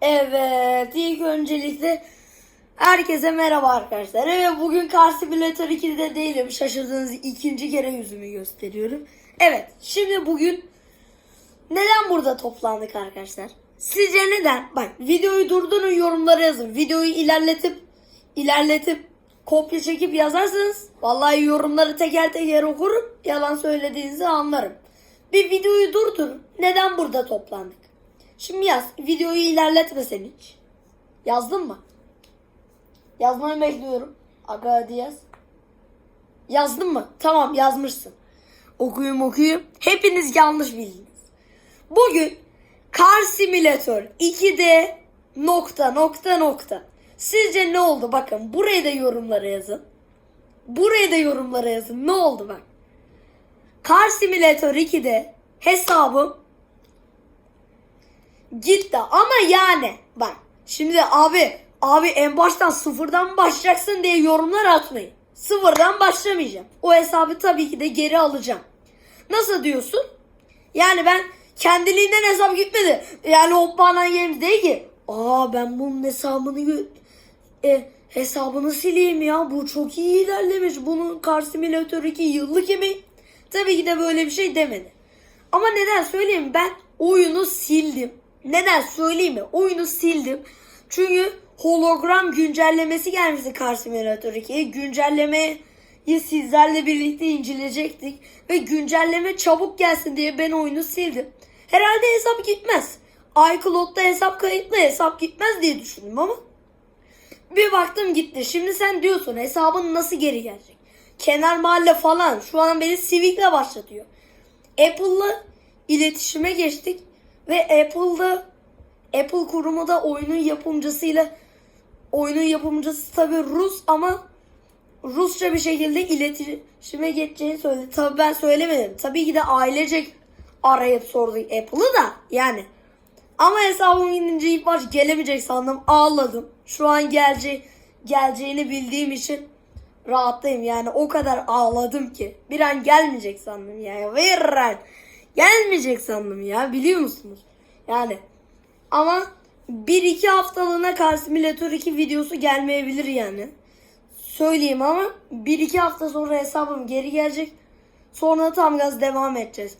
Evet, ilk öncelikle herkese merhaba arkadaşlar. Evet, bugün Car Simulator 2'de değilim. Şaşırdığınız ikinci kere yüzümü gösteriyorum. Evet, şimdi bugün neden burada toplandık arkadaşlar? Sizce neden? Bak, videoyu durdurun yorumlara yazın. Videoyu ilerletip ilerletip kopya çekip yazarsanız vallahi yorumları teker teker okurum. Yalan söylediğinizi anlarım. Bir videoyu durdurun. Neden burada toplandık? Şimdi yaz. Videoyu ilerletme sen hiç. Yazdın mı? Yazmanı bekliyorum. Aga hadi yaz. Yazdın mı? Tamam yazmışsın. Okuyayım okuyayım. Hepiniz yanlış bildiniz. Bugün Car Simulator 2D nokta nokta nokta. Sizce ne oldu? Bakın buraya da yorumlara yazın. Buraya da yorumlara yazın. Ne oldu bak. Car Simulator 2'de hesabım gitti ama yani bak şimdi abi abi en baştan sıfırdan başlayacaksın diye yorumlar atmayın. Sıfırdan başlamayacağım. O hesabı tabii ki de geri alacağım. Nasıl diyorsun? Yani ben kendiliğinden hesap gitmedi. Yani hoppanan yerim değil ki. Aa ben bunun hesabını e, hesabını sileyim ya. Bu çok iyi ilerlemiş. Bunun Car Simulator 2 yıllık emeği. Tabii ki de böyle bir şey demedi. Ama neden söyleyeyim ben oyunu sildim. Neden söyleyeyim mi? Oyunu sildim. Çünkü hologram güncellemesi gelmişti Car Simulator 2'ye. Güncellemeyi sizlerle birlikte inceleyecektik. Ve güncelleme çabuk gelsin diye ben oyunu sildim. Herhalde hesap gitmez. iCloud'da hesap kayıtlı hesap gitmez diye düşündüm ama bir baktım gitti. Şimdi sen diyorsun hesabın nasıl geri gelecek? Kenar mahalle falan şu an beni Civic'le başlatıyor. Apple'la iletişime geçtik ve Apple'da Apple kurumu da oyunun yapımcısıyla oyunun yapımcısı tabi Rus ama Rusça bir şekilde iletişime geçeceğini söyledi. Tabi ben söylemedim. Tabii ki de ailecek arayıp sorduk Apple'ı da yani. Ama hesabım gidince ilk baş gelemeyecek sandım. Ağladım. Şu an gelece geleceğini bildiğim için rahattayım. Yani o kadar ağladım ki. Bir an gelmeyecek sandım ya. Bir an gelmeyecek sandım ya. Biliyor musunuz? Yani ama 1-2 haftalığına Car Simulator 2 videosu gelmeyebilir yani. Söyleyeyim ama 1-2 hafta sonra hesabım geri gelecek. Sonra tam gaz devam edeceğiz.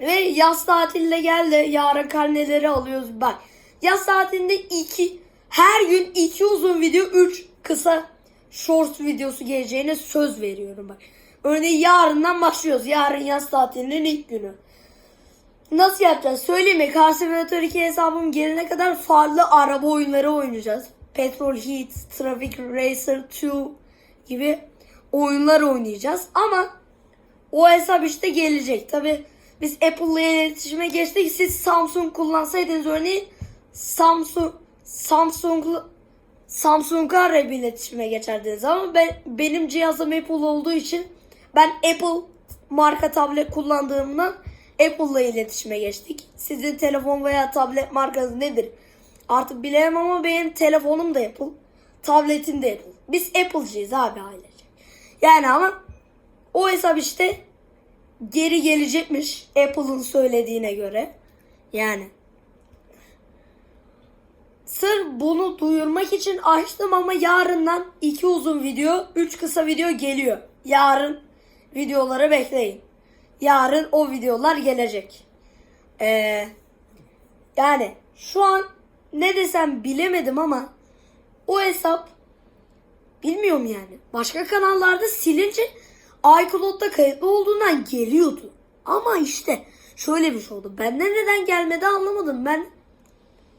Ve yaz tatilinde geldi. Yarın karneleri alıyoruz. Bak yaz tatilinde iki her gün iki uzun video, üç kısa short videosu geleceğine söz veriyorum bak. Örneğin yarından başlıyoruz. Yarın yaz tatilinin ilk günü. Nasıl yapacağız? Söyleyeyim mi? Car Simulator 2 hesabım gelene kadar farklı araba oyunları oynayacağız. Petrol Heat, Traffic Racer 2 gibi oyunlar oynayacağız. Ama o hesap işte gelecek. Tabi biz Apple'la iletişime geçtik. Siz Samsung kullansaydınız örneğin Samsung Samsung'la Samsung'a arayıp iletişime geçerdiniz ama ben benim cihazım Apple olduğu için ben Apple marka tablet kullandığımdan Apple'la iletişime geçtik. Sizin telefon veya tablet markanız nedir? Artık bilemem ama benim telefonum da Apple, tabletim de Apple. Biz Apple'cıyız abi ailece. Yani ama o hesap işte geri gelecekmiş Apple'ın söylediğine göre. Yani Sırf bunu duyurmak için açtım ama yarından iki uzun video, üç kısa video geliyor. Yarın videoları bekleyin. Yarın o videolar gelecek. Ee, yani şu an ne desem bilemedim ama o hesap bilmiyorum yani. Başka kanallarda silince iCloud'da kayıtlı olduğundan geliyordu. Ama işte şöyle bir şey oldu. Benden neden gelmedi anlamadım. Ben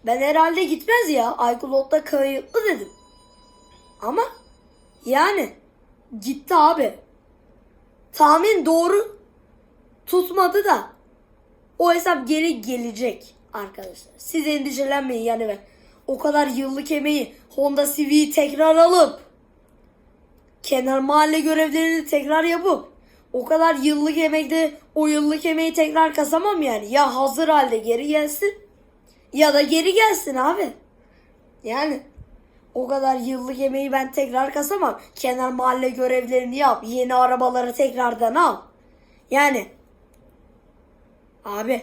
ben herhalde gitmez ya. iCloud'da kayıtlı dedim. Ama yani gitti abi. Tahmin doğru tutmadı da o hesap geri gelecek arkadaşlar. Siz endişelenmeyin yani ben o kadar yıllık emeği Honda Civic'i tekrar alıp kenar mahalle görevlerini tekrar yapıp o kadar yıllık emekte o yıllık emeği tekrar kasamam yani. Ya hazır halde geri gelsin ya da geri gelsin abi. Yani o kadar yıllık emeği ben tekrar kasamam. Kenar mahalle görevlerini yap. Yeni arabaları tekrardan al. Yani abi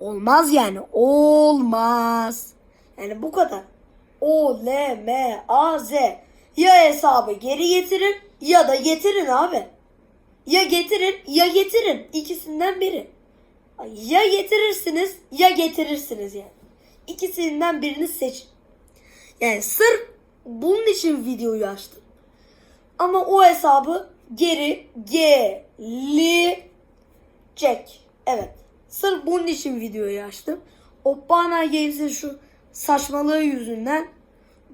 olmaz yani. Olmaz. Yani bu kadar. O, L, M, A, Z. Ya hesabı geri getirin ya da getirin abi. Ya getirin ya getirin. İkisinden biri. Ya getirirsiniz ya getirirsiniz yani. İkisinden birini seçin. Yani sırf bunun için videoyu açtım. Ama o hesabı geri gelecek. Evet. Sırf bunun için videoyu açtım. O Bana Games'in şu saçmalığı yüzünden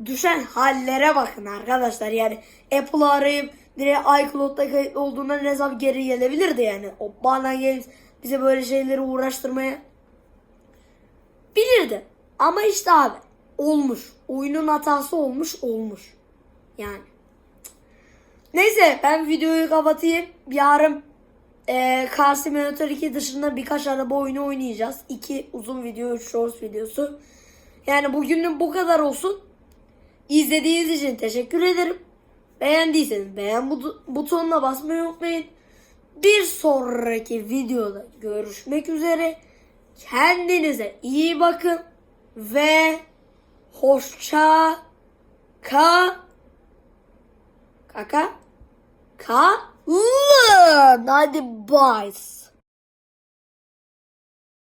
düşen hallere bakın arkadaşlar. Yani Apple'ı arayıp direkt iCloud'da kayıtlı olduğundan hesap geri gelebilirdi yani. O Bana Games bize böyle şeyleri uğraştırmaya bilirdi. Ama işte abi olmuş. Oyunun hatası olmuş olmuş. Yani. Neyse ben videoyu kapatayım. Yarın e, Car Simulator 2 dışında birkaç araba oyunu oynayacağız. İki uzun video, üç shorts videosu. Yani bugünün bu kadar olsun. İzlediğiniz için teşekkür ederim. Beğendiyseniz beğen but- butonuna basmayı unutmayın. Bir sonraki videoda görüşmek üzere. Kendinize iyi bakın ve hoşça ka kaka Learn 90 bucks.